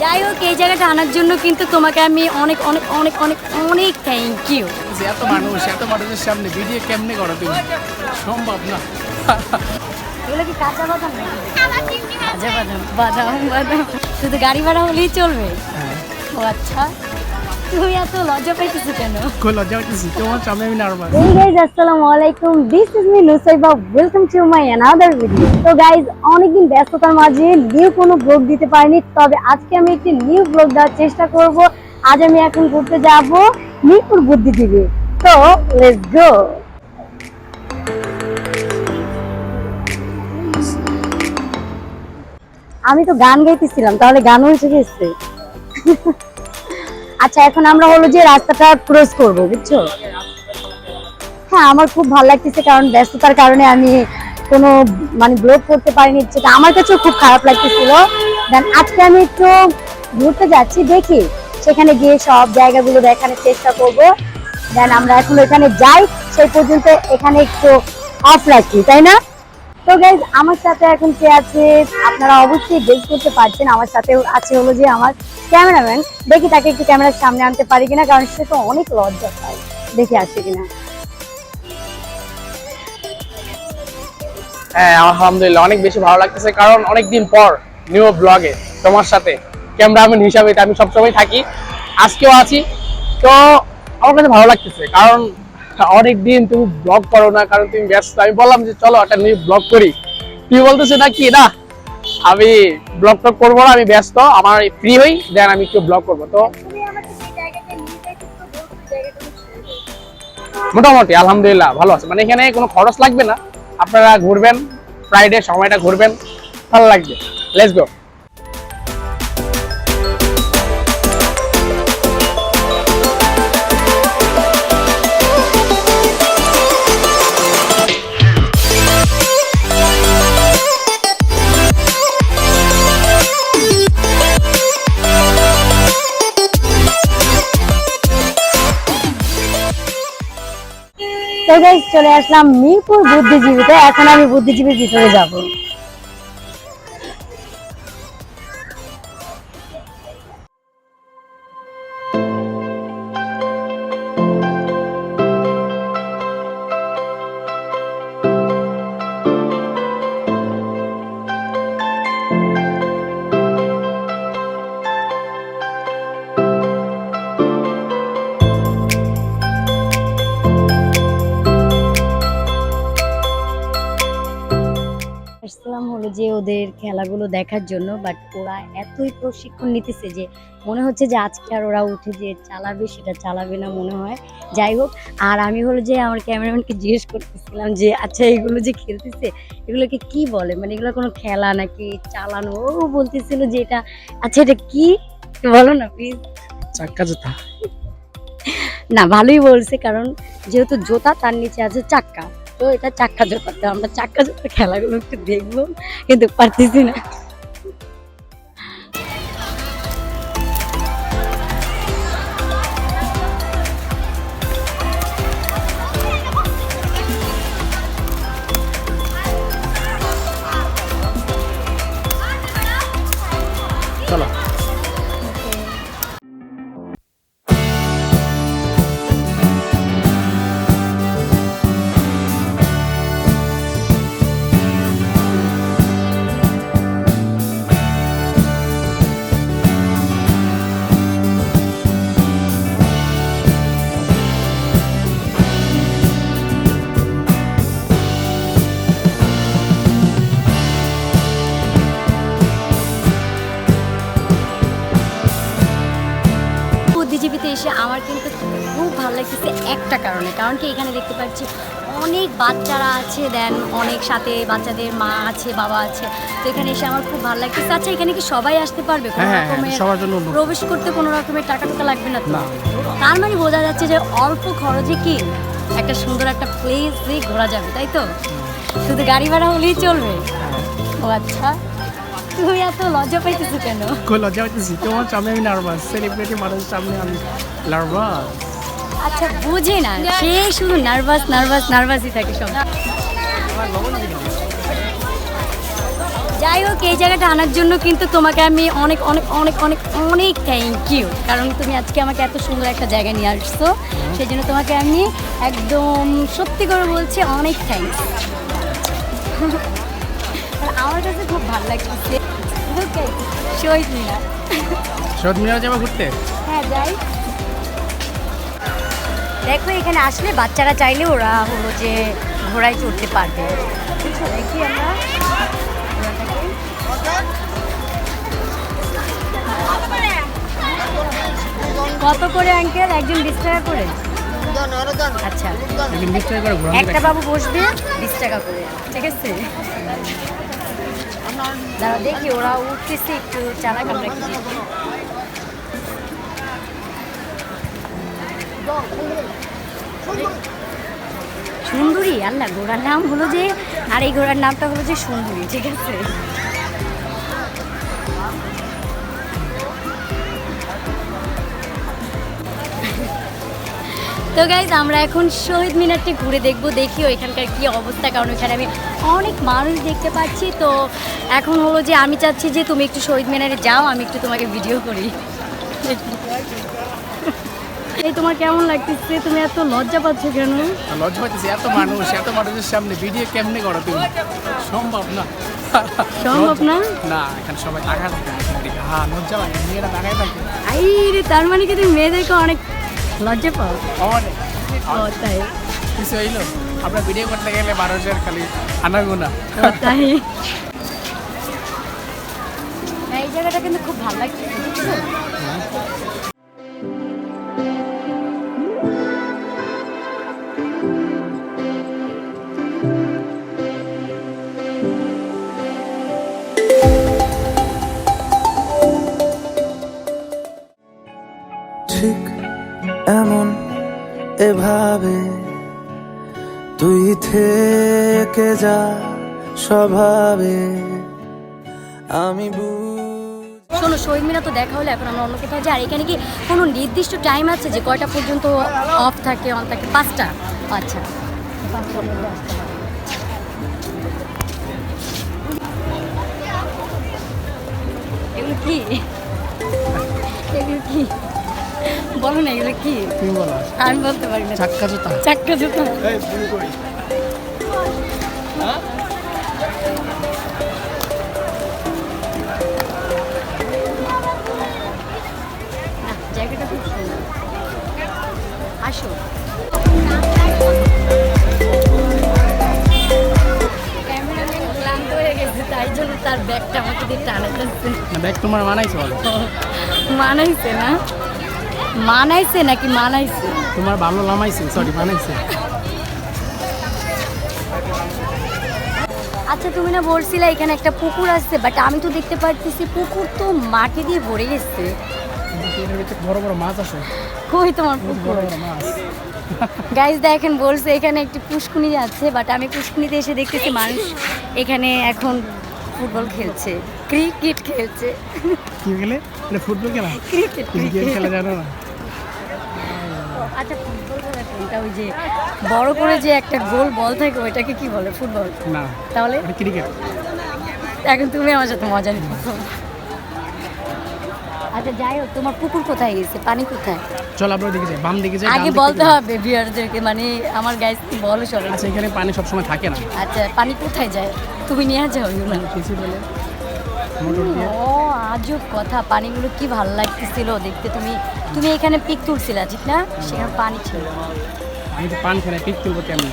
যাই হোক এই জায়গাটা আনার জন্য কিন্তু তোমাকে আমি অনেক অনেক অনেক অনেক অনেক থ্যাংক ইউ যে এত মানুষ এত মানুষের সামনে ভিডিও কেমনে করো তুমি? সম্ভব না। এগুলো কি কাঁচা বাদাম কাঁচা বাদাম বাদাম বাদাম। শুধু গাড়ি ভাড়া হলেই চলবে? ও আচ্ছা। তুমি এত লজ্জা পাইতেছো কেন? কই লজ্জা হইতেছি তোমার সামনে আমি নার্ভাস Hey guys, আসসালামু আলাইকুম। This is me Nusaiba welcome to my another video তো গাইজ অনেকদিন ব্যস্ততার মাঝে নিউ কোনো ব্লগ দিতে পারিনি তবে আজকে আমি একটি নিউ ব্লগ দেওয়ার চেষ্টা করব। আজ আমি এখন ঘুরতে যাব মিরপুর বুদ্ধিজীবী তো লেটস গো আমি তো গান গাইতেছিলাম তাহলে গানও এসে গেছে। আচ্ছা এখন আমরা হলো যে রাস্তাটা ক্রস করব, বুঝছ? হ্যাঁ আমার খুব ভালো লাগতেছে কারণ ব্যস্ততার কারণে আমি কোনো মানে ব্লগ করতে পারিনি যেটা আমার কাছেও খুব খারাপ লাগতেছিল। দেন আজকে আমি একটু ঘুরতে যাচ্ছি, দেখি। সেখানে গিয়ে সব জায়গাগুলো দেখানোর চেষ্টা করব। দেন আমরা এখন এখানে যাই, সেই পর্যন্ত এখানে একটু অফ রাখি, তাই না? তো গাইজ আমার সাথে এখন কে আছে? আপনারা অবশ্যই গেস করতে পারছেন। আমার সাথে আছে হলো যে আমার ক্যামেরাম্যান দেখি তাকে একটু ক্যামেরার সামনে আনতে পারি কিনা, কারণ সে তো অনেক লজ্জা পায়। দেখি আসে কিনা। হ্যাঁ আলহামদুলিল্লাহ, অনেক বেশি ভালো লাগতেছে, কারণ অনেকদিন পর নিউ ব্লগে তোমার সাথে ক্যামেরাম্যান হিসাবে আমি সবসময় থাকি। আজকেও আছি। তো আমার কাছে ভালো লাগতেছে, কারণ অনেক দিন তুমি ব্লগ করো না কারণ তুমি ব্যস্ত। আমি বললাম যে চলো একটা নিয়ে ব্লগ করি। তুমি বলতেছে না কি না আমি ব্লগ টক করব না আমি ব্যস্ত আমার ফ্রি হই দেন আমি একটু ব্লগ করব। তো মোটামুটি আলহামদুলিল্লাহ ভালো আছে। মানে এখানে কোনো খরচ লাগবে না। আপনারা ঘুরবেন ফ্রাইডে সময়টা ঘুরবেন ভালো লাগবে। লেটস গো তো চলে আসলাম মিরপুর বুদ্ধিজীবীতে। এখন আমি বুদ্ধিজীবীর ভিতরে যাব। খেলাগুলো দেখার জন্য বাট ওরা এতই প্রশিক্ষণ নিতেছে যে মনে হচ্ছে যে আজকে আর ওরা উঠে যে চালাবে সেটা চালাবে না মনে হয়। যাই হোক আর আমি হলো যে আমার ক্যামেরাম্যানকে জিজ্ঞেস করতেছিলাম যে আচ্ছা এগুলো যে খেলতেছে এগুলোকে কি বলে? মানে এগুলো কোনো খেলা নাকি চালানো? ও বলতেছিল যে এটা আচ্ছা এটা কি? বলো না প্লিজ চাক্কা জুতা। না ভালোই বলছে কারণ যেহেতু জোতা তার নিচে আছে চাক্কা। তো এটা চাক্কা জোতা তো আমরা চাক্কা জোতা খেলাগুলো একটু দেখব, কিন্তু পারতেছি না। চলো। আমার কিন্তু খুব ভালো লাগতেছে একটা কারণে। কারণ কি এখানে দেখতে পাচ্ছি অনেক বাচ্চারা আছে দেন অনেক সাথে বাচ্চাদের মা আছে বাবা আছে। তো এখানে এসে আমার খুব ভালো লাগতেছে। আচ্ছা এখানে কি সবাই আসতে পারবে? কোনো হ্যাঁ হ্যাঁ হ্যাঁ, রকমের সবার জন্য প্রবেশ করতে কোনো রকমের টাকা টাকা লাগবে না তো? তার মানে বোঝা যাচ্ছে যে অল্প খরচে কি একটা সুন্দর একটা প্লেসে ঘোরা যাবে তাই তো? শুধু গাড়ি ভাড়া হলেই চলবে? ও আচ্ছা। তুমি এত লজ্জা পাইতেছো? কেন কই লজ্জা হইতেছি তোমার সামনে আমি নার্ভাস সেলিব্রিটি মানুষের সামনে আমি নার্ভাস আচ্ছা বুঝি না। সে শুধু নার্ভাস নার্ভাস নার্ভাসই থাকে সব। যাই হোক, এই জায়গাটা আনার জন্য কিন্তু তোমাকে আমি অনেক অনেক অনেক অনেক অনেক থ্যাংক ইউ কারণ তুমি আজকে আমাকে এত সুন্দর একটা জায়গায় নিয়ে আসছো। সেই জন্য তোমাকে আমি একদম সত্যি করে বলছি অনেক থ্যাংকস আমার কাছে খুব ভালো লাগছে। ওকে শহীদ মিনার। শহীদ মিনার যাব ঘুরতে? হ্যাঁ যাই। দেখো এখানে আসলে বাচ্চারা চাইলে ওরা হলো যে ঘোড়ায় চড়তে পারবে। দেখি আমরা। কত করে আঙ্কেল একজন বিশ টাকা করে? আচ্ছা। একদিন বিশ টাকা করে একটা বাবু বসবে বিশ টাকা করে। ঠিক আছে? দাঁড়া দেখি, ওরা উঠতেছে একটু চালা কামড়া একটু সুন্দরী, আল্লাহ, ঘোড়ার নাম হলো যে, আর এই ঘোড়ার নামটা হলো যে সুন্দরী, ঠিক আছে? তো গাইজ আমরা এখন শহীদ মিনারটি ঘুরে দেখব দেখি এখানকার কি অবস্থা কারণ এখানে আমি অনেক মানুষ দেখতে পাচ্ছি। তো এখন হলো যে আমি চাচ্ছি যে তুমি একটু শহীদ মিনারে যাও আমি একটু তোমাকে ভিডিও করি। এই তোমার কেমন লাগতেছে? তুমি এত লজ্জা পাচ্ছ কেন? লজ্জা পাইতেছি এত মানুষ এত মানুষের সামনে ভিডিও কেমনে করো তুমি? সম্ভব না। সম্ভব না? না এখানে সবাই টাকা থাকে হ্যাঁ লজ্জা লাগে মেয়েরা টাকায় থাকে। আই রে তার মানে কি তুমি মেয়েদেরকে অনেক লজ্জা পাও? অনেক। তাই? কিছু হইল? আমরা ভিডিও করতে গেলে মানুষের খালি আনাগোনা তাই? এই জায়গাটা কিন্তু খুব ভালো লাগছে। থেকে যা স্বভাবে। আমি শোনো শহীদ তো দেখা হলো এখন আমরা অন্য কোথাও যাই। আর এখানে কি কোনো নির্দিষ্ট টাইম আছে যে কয়টা পর্যন্ত অফ থাকে অন থাকে? পাঁচটা? আচ্ছা। এগুলো কি? এগুলো কি? বলো না এগুলো কি? আমি বলতে পারি না। চাক্কা জুতা। চাক্কা জুতো। আসো ক্যামেরাম্যান ক্লান্ত হয়ে গেছে তাই জন্য তার ব্যাগটা আমাকে দিয়ে টানাতেছে দেখ তোমার মানাইছে বলো? মানাইছে না? মানাইছে নাকি মানাইছে? তোমার ভালো লামাইছে সরি মানাইছে। আচ্ছা তুমি না বলছিলে এখানে একটা পুকুর আছে বাট আমি তো দেখতে পাচ্ছি পুকুর তো মাটি দিয়ে ভরে গেছে। ভিতরে বড় বড় মাছ আছে? কই তোমার বড় বড় মাছ। গাইজ দেখেন বলছে এখানে একটি পুষ্কুনি আছে বাট আমি পুষ্কুনিতে এসে দেখতেছি মানুষ এখানে এখন ফুটবল খেলছে ক্রিকেট খেলছে। কি গেলে এটা ফুটবল খেলা? ক্রিকেট তুমি খেলা জানো না? আচ্ছা ফুটবল বলে কোনটা? ওই যে বড় করে যে একটা গোল বল থাকে ওইটাকে কি বলে ফুটবল? না তাহলে? ক্রিকেট এখন তুমি আমার সাথে মজা নিচ্ছ আচ্ছা যাই হোক তোমার পুকুর কোথায় গেছে? পানি কোথায়? চল আমরা ওদিকে যাই বাম দিকে যাই আগে বলতে হবে বিয়ারদেরকে মানে আমার গাইজ বলো সবাই আচ্ছা এখানে পানি সবসময় থাকে না। আচ্ছা পানি কোথায় যায়? তুমি নিয়ে যাও এগুলো। কিছু বলে। ও আজব কথা পানিগুলো কি ভালো লাগতেছিল দেখতে তুমি। তুমি এখানে পিক তুলছিলা ঠিক না? সেখানে পানি ছিল। আমি তো পান খাই পিক তুলবো কেমন?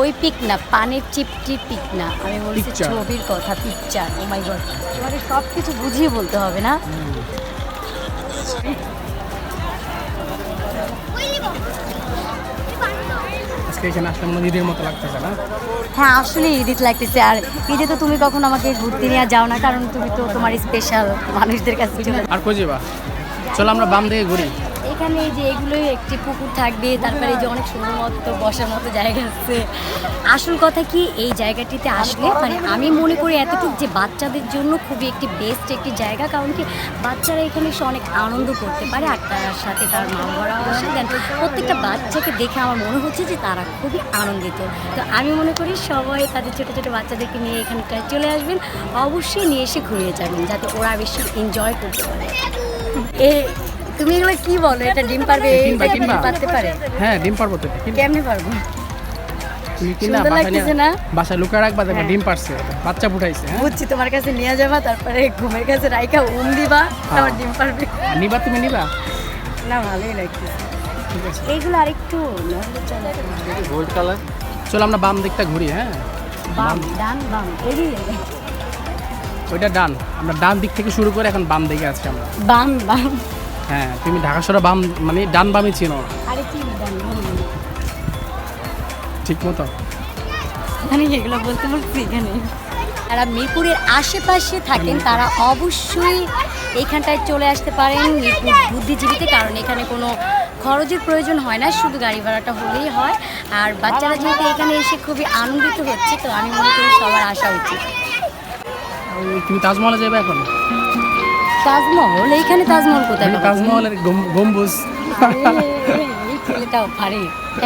ওই পিক না পানির চিপটি পিক না আমি বলছি Picture. ছবির কথা পিকচার ও মাই গড তোমাকে সব কিছু বুঝিয়ে বলতে হবে না? আজকে এখানে আসলে মনে হয় ঈদের মতো লাগতেছে না? হ্যাঁ আসলে ঈদিত লাগতেছে। আর ঈদে তো তুমি কখনো আমাকে ঘুরতে নিয়ে যাও না কারণ তুমি তো তোমার স্পেশাল মানুষদের কাছে চলে। আর কই যাবা চলো আমরা বাম দিকে ঘুরি। এখানে যে এগুলোই একটি পুকুর থাকবে, তারপরে যে অনেক সুন্দর মতো বসার মতো জায়গা আছে। আসল কথা কি, এই জায়গাটিতে আসলে মানে আমি মনে করি এতটুকু যে বাচ্চাদের জন্য খুবই একটি বেস্ট একটি জায়গা, কারণ কি বাচ্চারা এখানে এসে অনেক আনন্দ করতে পারে, আর তার সাথে তার মা বাবারাও আসে। দেন প্রত্যেকটা বাচ্চাকে দেখে আমার মনে হচ্ছে যে তারা খুবই আনন্দিত। তো আমি মনে করি সবাই তাদের ছোটো ছোটো বাচ্চাদেরকে নিয়ে এখানটায় চলে আসবেন। অবশ্যই নিয়ে এসে ঘুরিয়ে যাবেন, যাতে ওরা বেশি এনজয় করতে পারে। এ তুমি এগুলো কি বলো? এটা ডিম পারবে? এটা ডিম পারতে পারে? হ্যাঁ ডিম পারব তো কেমনে পারব? তুমি না? বাসায় লুকা রাখবা দেখো হ্যাঁ। ডিম পারছে বাচ্চা ফুটাইছে হ্যাঁ। বুঝছি তোমার কাছে নিয়ে যাবা তারপরে ঘুমের কাছে রাইখা উম দিবা তারপর ডিম পারবে। নিবা তুমি নিবা? না ভালোই এইগুলো আরেকটু গোল্ড কালার চলো আমরা বাম দিকটা ঘুরি হ্যাঁ। বাম ডান বাম ওইটা ডান। আমরা ডান দিক থেকে শুরু করে এখন বাম দিকে আছি আমরা। বাম বাম। হ্যাঁ তুমি ঢাকা শহরে বাম মানে ডান বামই চিনো আরে কি ডান ঠিক মতো। আমি এগুলো বলতে বলছি এখানে। যারা মিরপুরের আশেপাশে থাকেন তারা অবশ্যই এইখানটায় চলে আসতে পারেন মিরপুর বুদ্ধিজীবীতে কারণ এখানে কোনো খরচের প্রয়োজন হয় না শুধু গাড়ি ভাড়াটা হলেই হয়। আর বাচ্চারা যেহেতু এখানে এসে খুবই আনন্দিত হচ্ছে তো আমি মনে করি সবার আসা উচিত। তুমি তাজমহলে যাবে এখন? তাজমহল? এইখানে তাজমহল কোথায় তাজমহলের গম্বুজ। ছেলেটাও পারে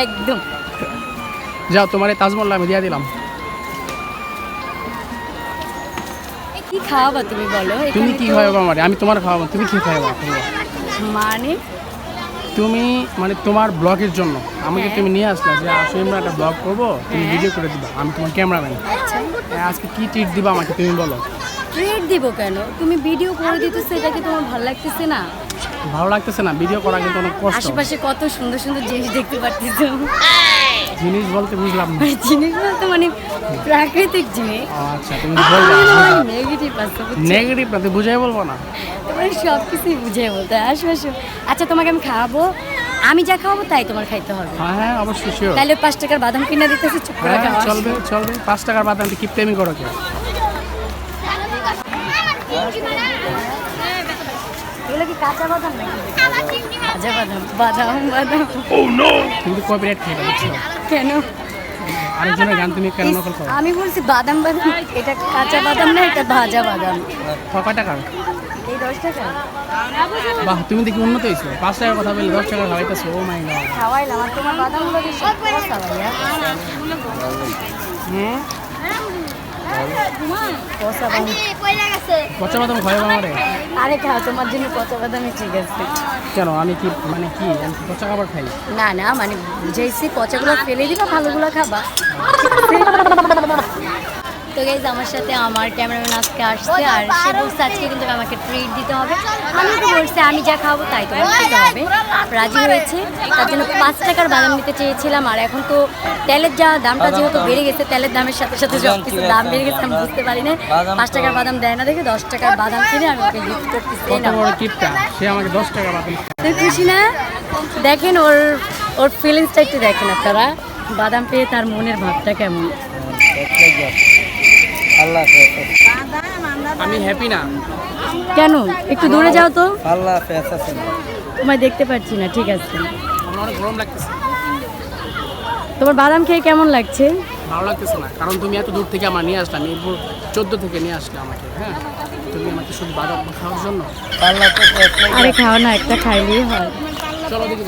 একদম। যাও তোমার এই তাজমহল আমি দিয়ে দিলাম। কি খাওয়াবা তুমি বলো? তুমি কি খাওয়াবো আমার আমি তোমার খাওয়াবো তুমি কি খাওয়াবো? মানে? তুমি মানে তোমার ব্লগের জন্য। আমাকে হ্যাঁ। তুমি নিয়ে আসলে যে আসলে আমরা একটা ব্লগ করব। তুমি হ্যাঁ। ভিডিও করে দিবা। আমি তোমার ক্যামেরাম্যান আচ্ছা। আজকে কি ট্রিট দিবা আমাকে তুমি বলো? ট্রেড দিব কেন? তুমি ভিডিও করে দিতেছো এটা কি তোমার ভালো লাগতেছে না? ভালো লাগতেছে না ভিডিও করা কিন্তু অনেক কষ্ট। আশেপাশে কত সুন্দর সুন্দর জিনিস দেখতে পারতেছো। জিনিস বলতে বুঝলাম না। মানে জিনিস বলতে মানে প্রাকৃতিক জিনিস। আচ্ছা তুমি বলবা নেগেটিভ আছে বুঝছ? নেগেটিভ না তুই বুঝাই বলব না। তোমার সব কিছুই বুঝাই বলতে। আসো আসো আচ্ছা তোমাকে আমি খাওয়াবো। আমি যা খাওয়াবো তাই তোমার খাইতে হবে। হ্যাঁ হ্যাঁ অবশ্যই তাহলে পাঁচ টাকার বাদাম কিনে দিতেছে চুপ করে হ্যাঁ চলবে চলবে। পাঁচ টাকার বাদাম কি প্রেমী করো কে এগুলো কি কাঁচা বাদাম নাকি? কাঁচা বাদাম বাদাম বাদাম। কিন্তু কপিরাইট খাইবে বুঝছ কেন আরেকজনের গান তুমি কেন নকল করো? আমি বলছি বাদাম বাদাম এটা কাঁচা বাদাম না এটা ভাজা বাদাম। কয় এই টাকা। বাহ তুমি দেখি উন্নত হয়েছো। পাঁচ টাকার কথা বললে দশ টাকা খাওয়াইতেছো। ও মাই গড খাওয়াইলাম আর তোমার বাদামগুলো ভাইয়া হুম কষা বাদাম। পচা বাদাম খাওয়াবো আমারে আরে খাও তোমার জন্য পচা বাদামই ঠিক আছে। কেন? আমি কি মানে কি? আমি পচা খাবার খাই? না না মানে বুঝাইছি পচাগুলো ফেলে দিবা ভালোগুলো খাবা। তো গাইজ আমার সাথে আমার ক্যামেরাম্যান আজকে আসছে আর সে বলছে আজকে কিন্তু আমাকে ট্রিট দিতে হবে। আমি তো বলছি আমি যা খাব তাই তো খেতে হবে। রাজি হয়েছে। তার জন্য পাঁচ টাকার বাদাম নিতে চেয়েছিলাম আর এখন তো তেলের যা দামটা যেহেতু বেড়ে গেছে তেলের দামের সাথে সাথে সব কিছু দাম বেড়ে গেছে আমি বুঝতে পারি না। পাঁচ টাকার বাদাম দেয় না দেখে দশ টাকার বাদাম কিনে আমি ওকে গিফট করতেছি কিপটা সে আমাকে দশ টাকা বাদাম খুশি না? দেখেন ওর ওর ফিলিংসটা একটু দেখেন আপনারা। বাদাম পেয়ে তার মনের ভাবটা কেমন? আল্লাহ আমি হ্যাপি না। কেন? একটু দূরে যাও তো। আল্লাহ তোমায় দেখতে পাচ্ছি না ঠিক আছে। গরম লাগতেছে। তোমার বাদাম খেয়ে কেমন লাগছে? ভালো লাগতেছে না কারণ তুমি এত দূর থেকে আমার নিয়ে আসলে আমি চোদ্দ থেকে নিয়ে আসলে আমাকে হ্যাঁ? তুমি আমাকে শুধু বাদাম খাওয়ার জন্য? আরে খাও না একটা খাইলেই হয়। চলো দেখি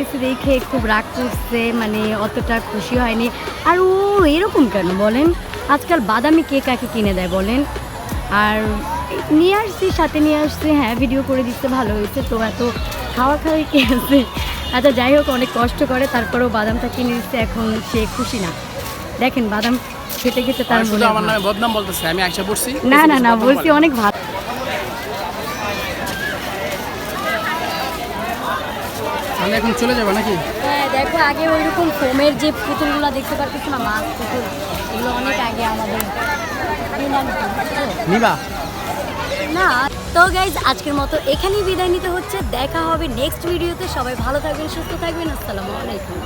দিচ্ছে দেখে খুব রাগ করছে মানে অতটা খুশি হয়নি। আর ও এরকম কেন বলেন? আজকাল বাদামি কে কাকে কিনে দেয় বলেন? আর নিয়ে আসছি সাথে নিয়ে আসছি হ্যাঁ ভিডিও করে দিচ্ছে ভালো হয়েছে। তো এত খাওয়া খাওয়াই কে আছে? আচ্ছা যাই হোক অনেক কষ্ট করে তারপরেও বাদামটা কিনে দিচ্ছে এখন সে খুশি না। দেখেন বাদাম খেতে খেতে তার আমার নামে বদনাম বলতেছে আমি আইসা পড়ছি। না না না বলছি অনেক ভালো তাহলে এখন চলে যাবে নাকি? হ্যাঁ দেখো আগে ওই রকম ফোমের যে পুতুলগুলো দেখতে পারতেছ না মাছ পুতুল এগুলো অনেক আগে আমাদের নিবা। না তো গাইজ আজকের মতো এখানেই বিদায় নিতে হচ্ছে। দেখা হবে নেক্সট ভিডিওতে সবাই ভালো থাকবেন সুস্থ থাকবেন। আসসালামু আলাইকুম।